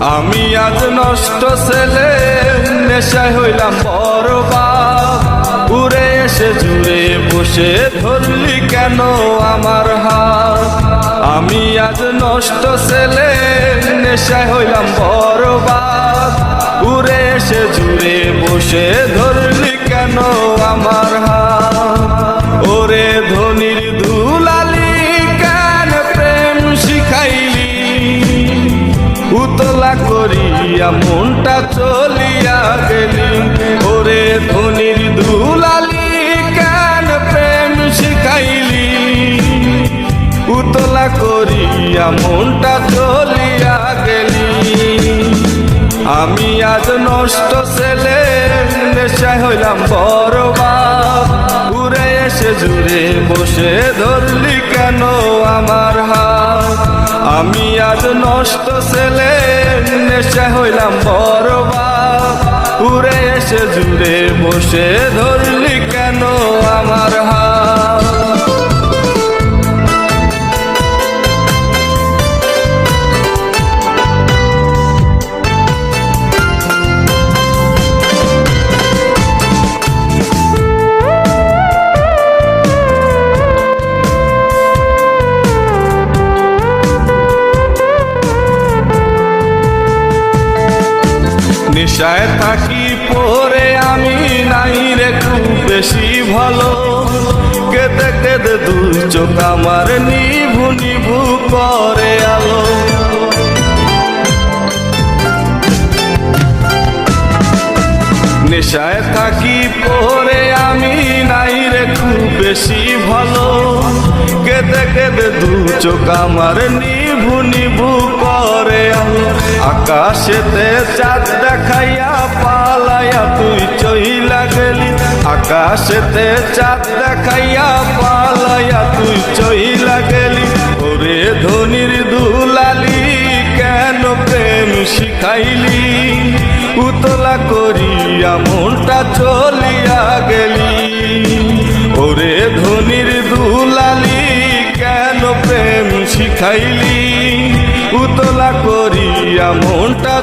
আমি আজ নষ্ট ছেলে, নেশায় হইলাম বড় বাপ উড়ে এসে জুড়ে বসে ধরলি কেন আমার হাত? আমি আজ নষ্ট ছেলে, নেশায় হইলাম বড় বাপ উড়ে এসে জুড়ে বসে ধর করিয়া মনটা চলিয়া গেলি। ওরে ধনির দুলালি, কেন প্রেম শিখাইলি? উতলা করিয়া মনটা চলিয়া গেলি। আমি আজ নষ্ট ছেলে, নেশায় হইলাম বড় বাপ। ঘুরে এসে জুড়ে বসে ধরলি কেন আমার হাত? আমি আজ নষ্ট ছেলে নেশায় হইলাম বড় বা ঘুরে এসে জুড়ে বসে ধরলি নেশায় থাকি, পরে আমি নাই রে খুব বেশি ভালো। কেঁদে কেঁদে দুই চোখ আমার নিভু নিভু করে আলো। নেশায় থাকি, পরে আমি নাই রে খুব বেশি ভালো। কেঁদে কেঁদে দু চোখ আমার নিভু নিভু করে আলো আকাশেতে চাঁদ দেখাইয়া পালাইয়া তুই চইলা গেলি। আকাশেতে চাঁদ দেখাইয়া পালাইয়া তুই চইলা গেলি। ওরে ধনির দুলালি, কেন প্রেম শিখাইলি? উতলা করিয়া মনটা চলিয়া গেলি। ওরে ধনির দুলালি, কেন প্রেম শিখাইলি? উতলা করিয়া মনটা